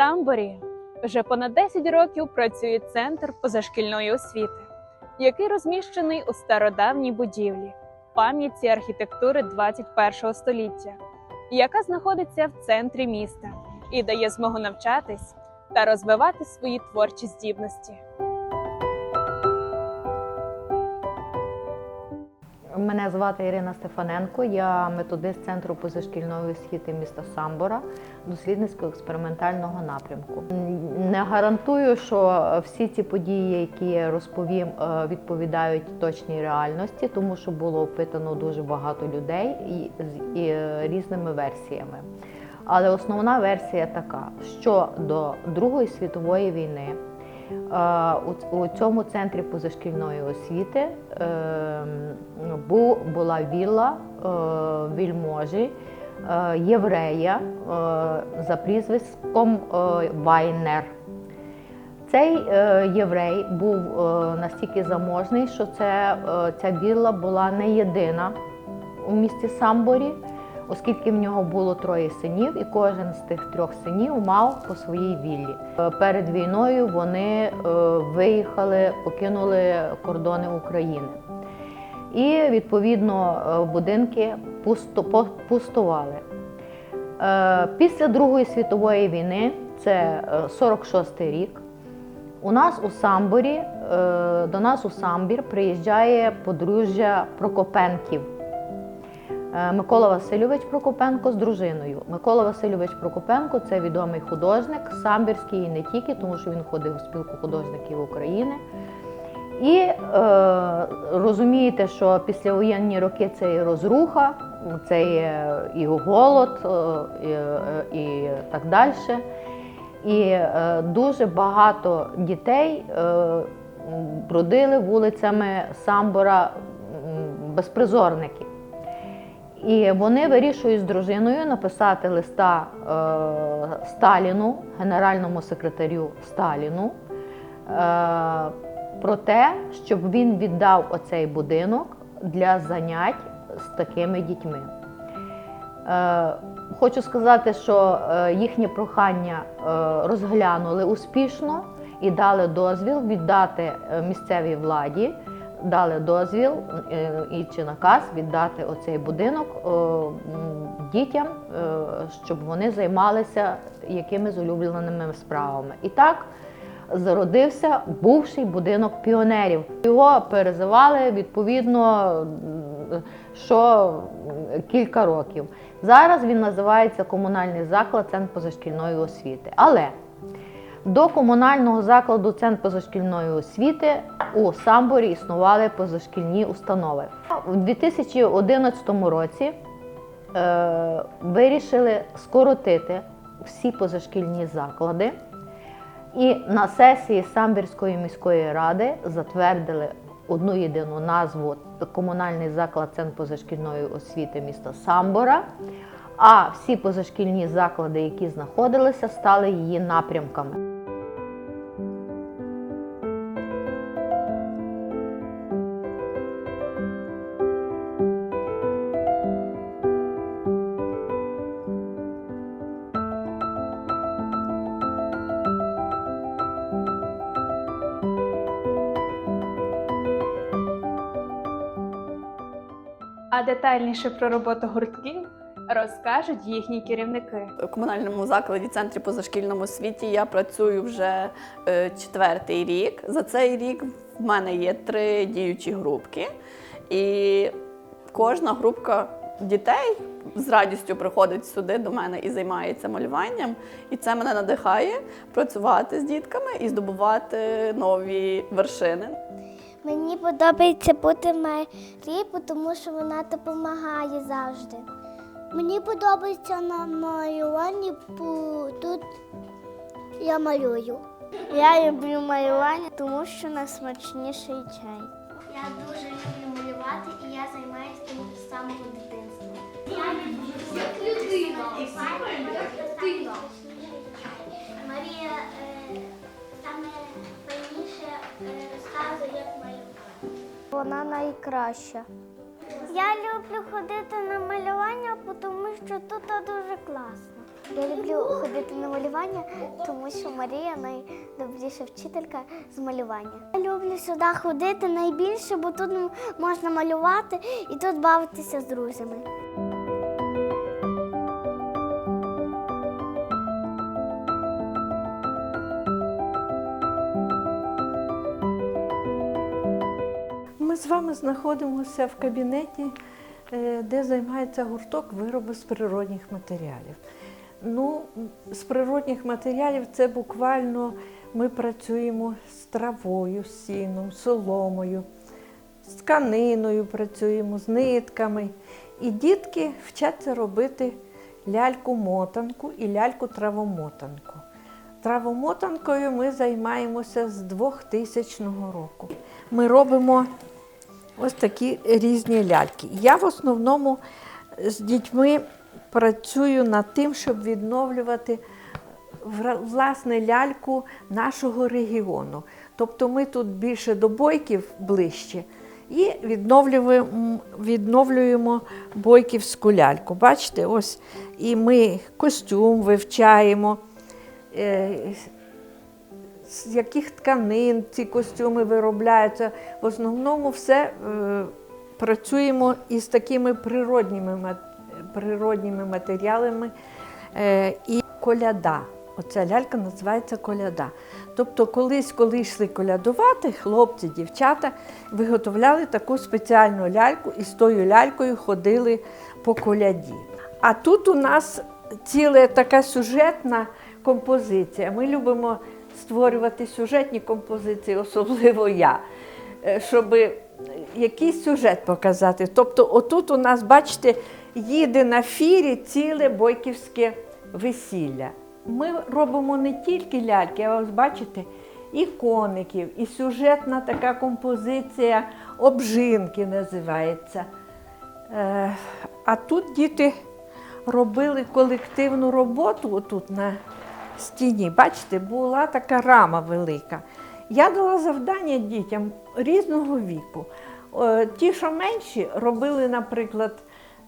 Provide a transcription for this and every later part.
Самборі вже понад 10 років працює центр позашкільної освіти, який розміщений у стародавній будівлі пам'ятці архітектури 21 століття, яка знаходиться в центрі міста і дає змогу навчатись та розвивати свої творчі здібності. Мене звати Ірина Стефаненко, я методист центру позашкільної освіти міста Самбора, дослідницько-експериментального напрямку. Не гарантую, що всі ці події, які я розповім, е, відповідають точній реальності, тому що було опитано дуже багато людей і е, різними версіями. Але основна версія така, що до Другої світової війни у- цьому центрі позашкільної освіти е, була вілла е, вільможі е, єврея е, за прізвиськом Вайнер. Цей єврей був настільки заможний, що це, ця вілла була не єдина у місті Самборі, оскільки в нього було троє синів, і кожен з тих трьох синів мав по своїй віллі. Е, Перед війною вони е, виїхали, покинули кордони України. І відповідно е, будинки пустували. Після Другої світової війни, це е, 46-й рік, у нас у Самборі, до нас у Самбір приїжджає подружжя Прокопенків. Е, Микола Васильович Прокопенко з дружиною. Микола Васильович Прокопенко це відомий художник, самбірський і не тільки, тому що він ходив у спілку художників України. І е, розумієте, що післявоєнні роки це і розруха, це і, е, голод, е, і, і так далі. І е, дуже багато дітей е, бродили вулицями Самбора м, безпризорники. І вони вирішують з дружиною написати листа е, Сталіну, генеральному секретарю Сталіну, е, про те, щоб він віддав оцей будинок для занять з такими дітьми. Е, Хочу сказати, що е, їхнє прохання е, розглянули успішно і дали дозвіл віддати е, місцевій владі, дали дозвіл е, і чи наказ віддати оцей будинок е, дітям, е, щоб вони займалися якимись улюбленими справами. І так зародився бувший будинок піонерів. Його перезивали відповідно що кілька років. Зараз він називається комунальний заклад Центр позашкільної освіти. Але до комунального закладу Центр позашкільної освіти у Самборі існували позашкільні установи. У 2011 році е, вирішили скоротити всі позашкільні заклади. І на сесії Самбірської міської ради затвердили одну єдину назву комунальний заклад Центр позашкільної освіти міста Самбора. А всі позашкільні заклади, які знаходилися, стали її напрямками. Детальніше про роботу гуртків розкажуть їхні керівники. У комунальному закладі центрі позашкільному освіті я працюю вже е, четвертий рік. За цей рік в мене є три діючі групки, і кожна групка дітей з радістю приходить сюди до мене і займається малюванням. І це мене надихає працювати з дітками і здобувати нові вершини. Мені подобається бути Марі, тому що вона допомагає завжди. Мені подобається на малюванні, бо тут я малюю. Я люблю малювання, тому що найсмачніший чай. Я дуже люблю малювати і я займаюся цим з самого дитинства. Я як людина. Малювати. Вона найкраща. Я люблю ходити на малювання, тому що тут дуже класно. Я люблю ходити на малювання, тому що Марія найдобріша вчителька з малювання. Я люблю сюди ходити найбільше, бо тут можна малювати і тут бавитися з друзями. З вами знаходимося в кабінеті, е, де займається гурток вироби з природних матеріалів. Ну, з природних матеріалів це буквально ми працюємо з травою, з сіном, соломою, з тканиною працюємо, з нитками. І дітки вчаться робити ляльку-мотанку і ляльку-травомотанку. Травомотанкою ми займаємося з 2000 року. Ми робимо ось такі різні ляльки. Я в основному з дітьми працюю над тим, щоб відновлювати власне ляльку нашого регіону. Тобто ми тут більше до бойків ближче і відновлюємо, відновлюємо бойківську ляльку. Бачите, ось і ми костюм вивчаємо. З яких тканин ці костюми виробляються. В основному все е, працюємо із такими природніми, природніми матеріалами. Е, і коляда. Оця лялька називається коляда. Тобто, колись, коли йшли колядувати, хлопці, дівчата виготовляли таку спеціальну ляльку і з тою лялькою ходили по коляді. А тут у нас ціла така сюжетна композиція. Ми любимо створювати сюжетні композиції, особливо я, е, щоб якийсь сюжет показати. Тобто, отут у нас, бачите, їде на фірі ціле бойківське весілля. Ми робимо не тільки ляльки, а ось бачите, і коників, і сюжетна така композиція обжинки називається. Е, А тут діти робили колективну роботу отут на стіні. Бачите, була така рама велика. Я дала завдання дітям різного віку. Е, Ті, що менші, робили, наприклад,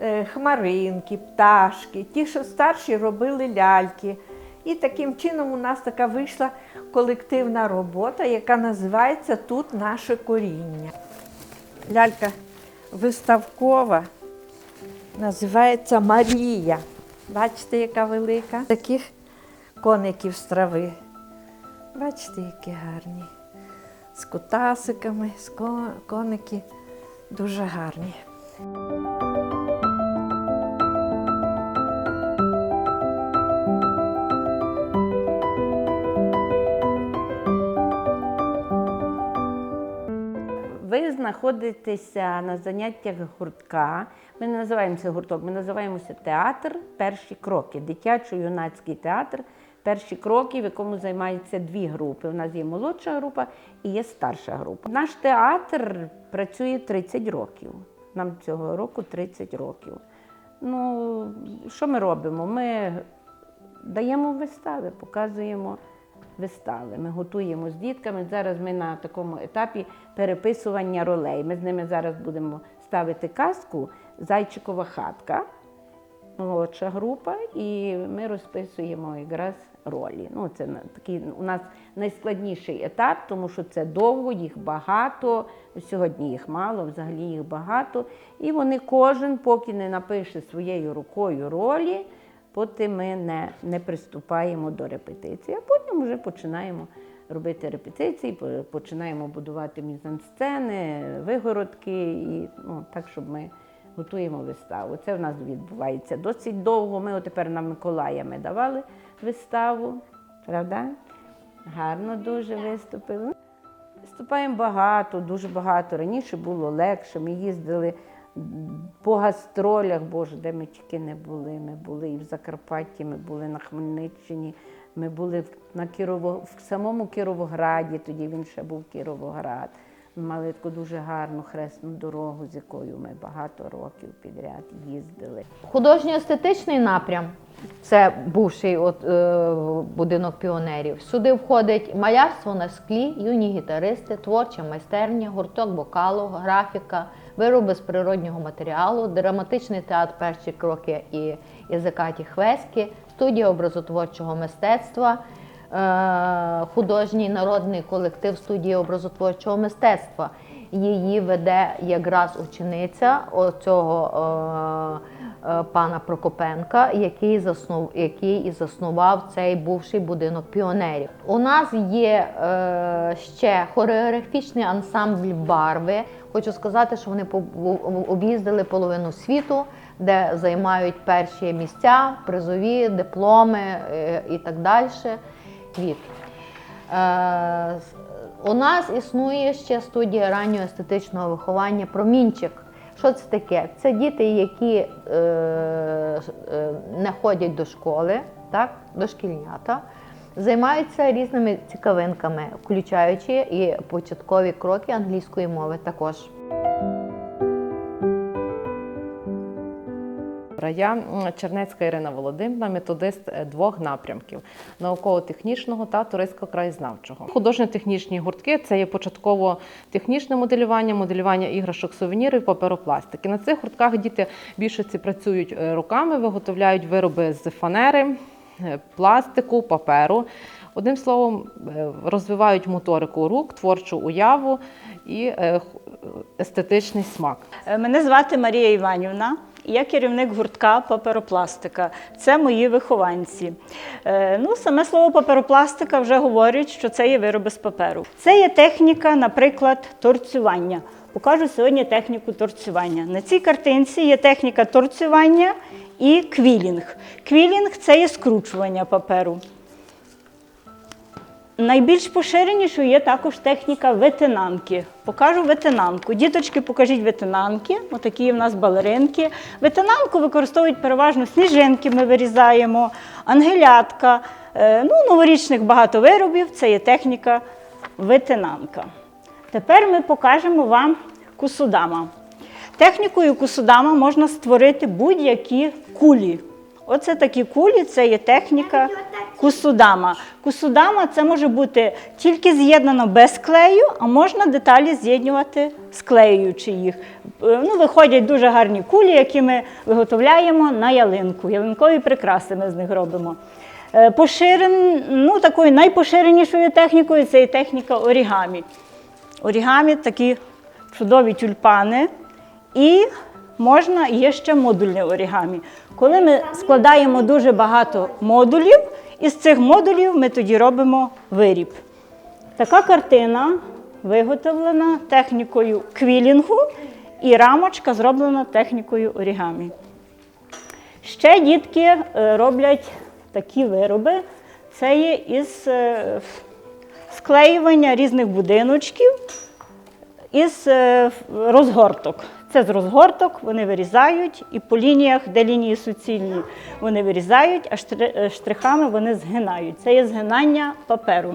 е, хмаринки, пташки, ті, що старші, робили ляльки. І таким чином у нас така вийшла колективна робота, яка називається Тут наше коріння. Лялька виставкова називається Марія. Бачите, яка велика. Таких коників з трави. Бачите, які гарні. З кутасиками, з коники дуже гарні. Ви знаходитеся на заняттях гуртка. Ми не називаємося гурток, ми називаємося театр Перші кроки. Дитячо-юнацький театр Перші кроки, в якому займаються дві групи. У нас є молодша група і є старша група. Наш театр працює 30 років. Нам цього року 30 років. Ну, що ми робимо? Ми даємо вистави, показуємо вистави. Ми готуємо з дітками. Зараз ми на такому етапі переписування ролей. Ми з ними зараз будемо ставити казку Зайчикова хатка, молодша група, і ми розписуємо якраз ролі. Ну, це такий у нас найскладніший етап, тому що це довго, їх багато. Сьогодні їх мало, взагалі їх багато. І вони кожен, поки не напише своєю рукою ролі, потім ми не, не приступаємо до репетиції, а потім вже починаємо робити репетиції, починаємо будувати мізансцени, вигородки, і, ну, так, щоб ми готуємо виставу. Це в нас відбувається досить довго. Ми тепер на Миколая ми давали виставу, правда? Гарно дуже виступили. Виступаємо багато, дуже багато. Раніше було легше. Ми їздили по гастролях, Боже, де ми тільки не були. Ми були і в Закарпатті, ми були на Хмельниччині, ми були на Кірово, в самому Кіровограді, тоді він ще був Кіровоград. Мали таку дуже гарну хресну дорогу, з якою ми багато років підряд їздили. Художньо-естетичний напрям це бувший от, е, будинок піонерів. Сюди входить малярство на склі, юні гітаристи, творча майстерня, гурток вокалу, графіка, вироби з природнього матеріалу, драматичний театр перші кроки і Язикаті Хвеськи, студія образотворчого мистецтва, художній народний колектив студії образотворчого мистецтва. Її веде якраз учениця цього е, пана Прокопенка, який заснув, який і заснував цей бувший будинок піонерів. У нас є е, ще хореографічний ансамбль барви. Хочу сказати, що вони об'їздили половину світу, де займають перші місця, призові, дипломи е, і так далі. Від. Е, у нас існує ще студія раннього естетичного виховання Промінчик. Що це таке? Це діти, які е, е, не ходять до школи, так, дошкільнята, займаються різними цікавинками, включаючи і початкові кроки англійської мови також. Я Чернецька Ірина Володимирівна, методист е, двох напрямків науково-технічного та туристсько-краєзнавчого. Художньо-технічні гуртки це є початково технічне моделювання, моделювання іграшок, сувенірів, паперопластики. На цих гуртках діти більше ці працюють е, руками, виготовляють вироби з фанери, е, пластику, паперу. Одним словом, розвивають моторику рук, творчу уяву і естетичний смак. Мене звати Марія Іванівна. Я керівник гуртка паперопластика. Це мої вихованці. Е, Ну, саме слово паперопластика вже говорить, що це є вироби з паперу. Це є техніка, наприклад, торцювання. Покажу сьогодні техніку торцювання. На цій картинці є техніка торцювання і квілінг. Квілінг це є скручування паперу. Найбільш поширенішою є також техніка ветенанки. Покажу ветенанку. Діточки, покажіть ветенанки. Отакі в нас балеринки. Ветенанку використовують переважно сніжинки, ми вирізаємо, ангелятка. Е, Ну, новорічних багато виробів. Це є техніка ветенанка. Тепер ми покажемо вам кусудама. Технікою кусудама можна створити будь-які кулі. Оце такі кулі, це є техніка кусудама. Кусудама це може бути тільки з'єднано без клею, а можна деталі з'єднувати склеюючи їх. Е, Ну, виходять дуже гарні кулі, які ми виготовляємо на ялинку. Ялинкові прикраси ми з них робимо. Е, Поширен, ну, такою найпоширенішою технікою це є техніка орігамі. Орігамі такі чудові тюльпани. І можна є ще модульне орігамі. Коли ми складаємо дуже багато модулів, із цих модулів ми тоді робимо виріб. Така картина виготовлена технікою квілінгу і рамочка зроблена технікою орігамі. Ще дітки е, роблять такі вироби. Це є із е, склеювання різних будиночків із е, розгорток. Це з розгорток вони вирізають, і по лініях, де лінії суцільні, вони вирізають, а е, штрихами вони згинають. Це є згинання паперу.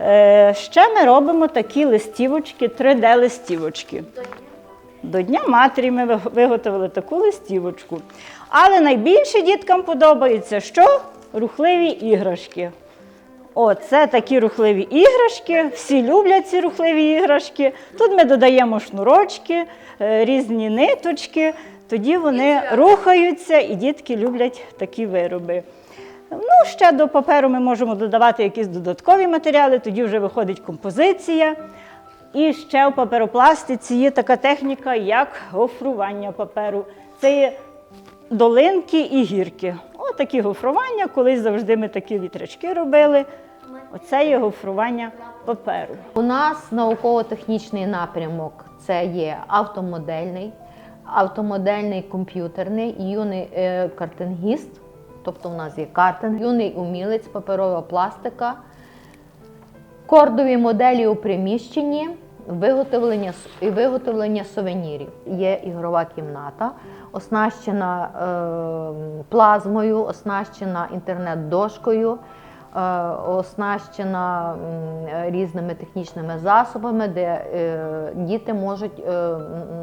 Е, Ще ми робимо такі листівочки, 3D-листівочки. До Дня матері ми виготовили таку листівочку. Але найбільше діткам подобається що? Рухливі іграшки. О, це такі рухливі іграшки. Всі люблять ці рухливі іграшки. Тут ми додаємо шнурочки, е, різні ниточки. Тоді вони рухаються, і дітки люблять такі вироби. Ну, ще до паперу ми можемо додавати якісь додаткові матеріали, тоді вже виходить композиція. І ще в паперопластиці є така техніка, як гофрування паперу. Це є долинки і гірки. Такі гофрування. Колись завжди ми такі вітрячки робили. Оце є гофрування паперу. У нас науково-технічний напрямок це є автомодельний, автомодельний комп'ютерний, юний е, картингіст, тобто у нас є картинг, юний умілець, паперова пластика, кордові моделі у приміщенні, виготовлення і виготовлення сувенірів. Є ігрова кімната, оснащена е, плазмою, оснащена інтернет-дошкою. е, Оснащена м, різними технічними засобами, де е, діти можуть е,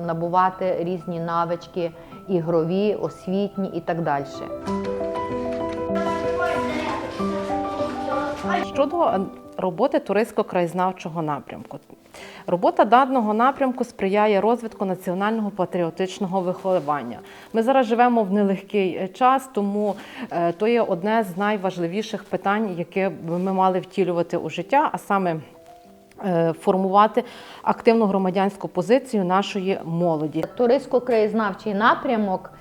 набувати різні навички ігрові, освітні і так далі. Щодо е, роботи туристсько-краєзнавчого напрямку. Робота даного напрямку сприяє розвитку національного патріотичного виховання. Ми зараз живемо в нелегкий е, час, тому е, то є одне з найважливіших питань, яке ми мали втілювати у життя, а саме е, формувати активну громадянську позицію нашої молоді. Туристсько-краєзнавчий напрямок.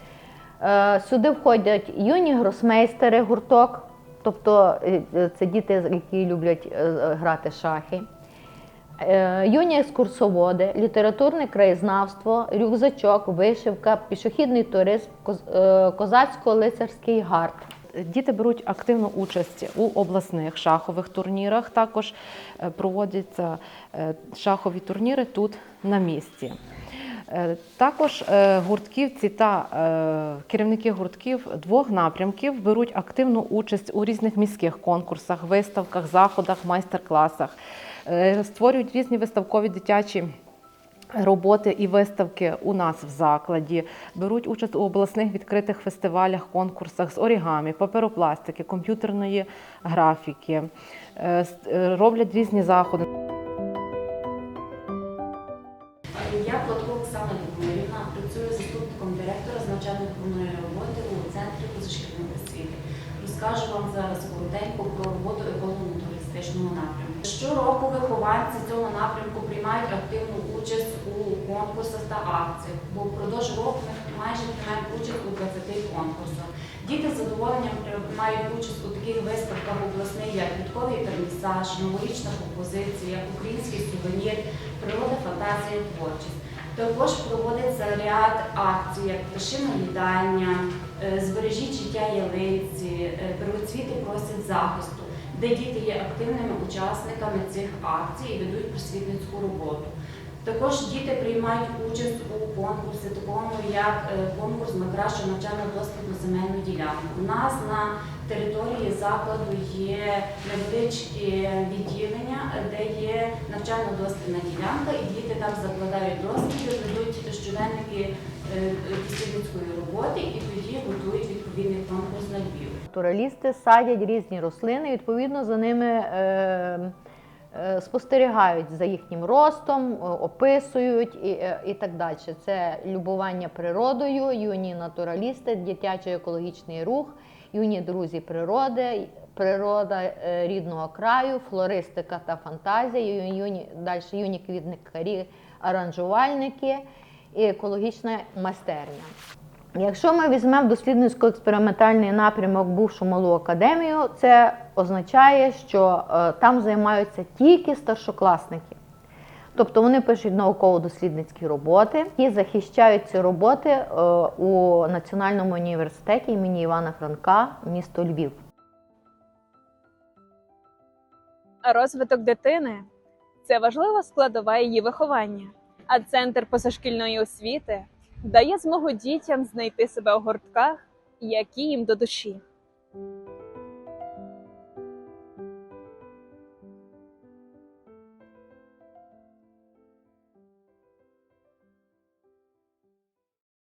Сюди входять юні гросмейстери, гурток, тобто е, е, це діти, які люблять е, грати шахи. Юні екскурсоводи, літературне краєзнавство, рюкзачок, вишивка, пішохідний туризм, козацько-лицарський гард. Діти беруть активну участь у обласних шахових турнірах. Також проводяться шахові турніри тут на місці. Е, Також е, гуртківці та е, керівники гуртків двох напрямків беруть активну участь у різних міських конкурсах, виставках, заходах, майстер-класах, створюють різні виставкові дитячі роботи і виставки у нас в закладі, беруть участь у обласних відкритих фестивалях, конкурсах з орігамі, паперопластики, комп'ютерної графіки, роблять різні заходи. Працюю заступником директора з навчально-виховної роботи у центрі позашкільної освіти. Розкажу вам зараз коротенько про роботу еколого-туристичного напрямку. Щороку вихованці цього напрямку приймають активну участь у конкурсах та акціях, бо впродовж року майже приймаємо участь у 20 конкурсах. Діти з задоволенням приймають участь у таких виставках обласних, як квітковий вернісаж, новорічна композиція, український сувенір, природа, фантазія, творчість. Також проводиться ряд акцій, як пташина їдання, е, збережіть життя ялиці, е, первоцвіти просять захисту, де діти є активними учасниками цих акцій і ведуть просвітницьку роботу. Також діти приймають участь у конкурсі, такому як е, конкурс на кращу навчально-дослідну земельну ділянку. У нас на території закладу є невеличкі відділення, де є навчально-дослідна ділянка, і діти там закладають досліди, ведуть щоденники е, дослідницької роботи і тоді готують відповідний конкурс на Львів. Натуралісти садять різні рослини, відповідно за ними е, спостерігають за їхнім ростом, е, описують і, е, і так далі. Це любування природою, юні натуралісти, дитячий екологічний рух, юні друзі природи, природа е, рідного краю, флористика та фантазія, юні, далі юні квітникарі, аранжувальники і екологічна майстерня. Якщо ми візьмемо дослідницько-експериментальний напрямок бувшу малу академію, це означає, що е, там займаються тільки старшокласники. Тобто вони пишуть науково-дослідницькі роботи і захищають ці роботи е, у Національному університеті імені Івана Франка, місто Львів. Розвиток дитини це важлива складова її виховання. А центр позашкільної освіти дає змогу дітям знайти себе у гуртках, які їм до душі.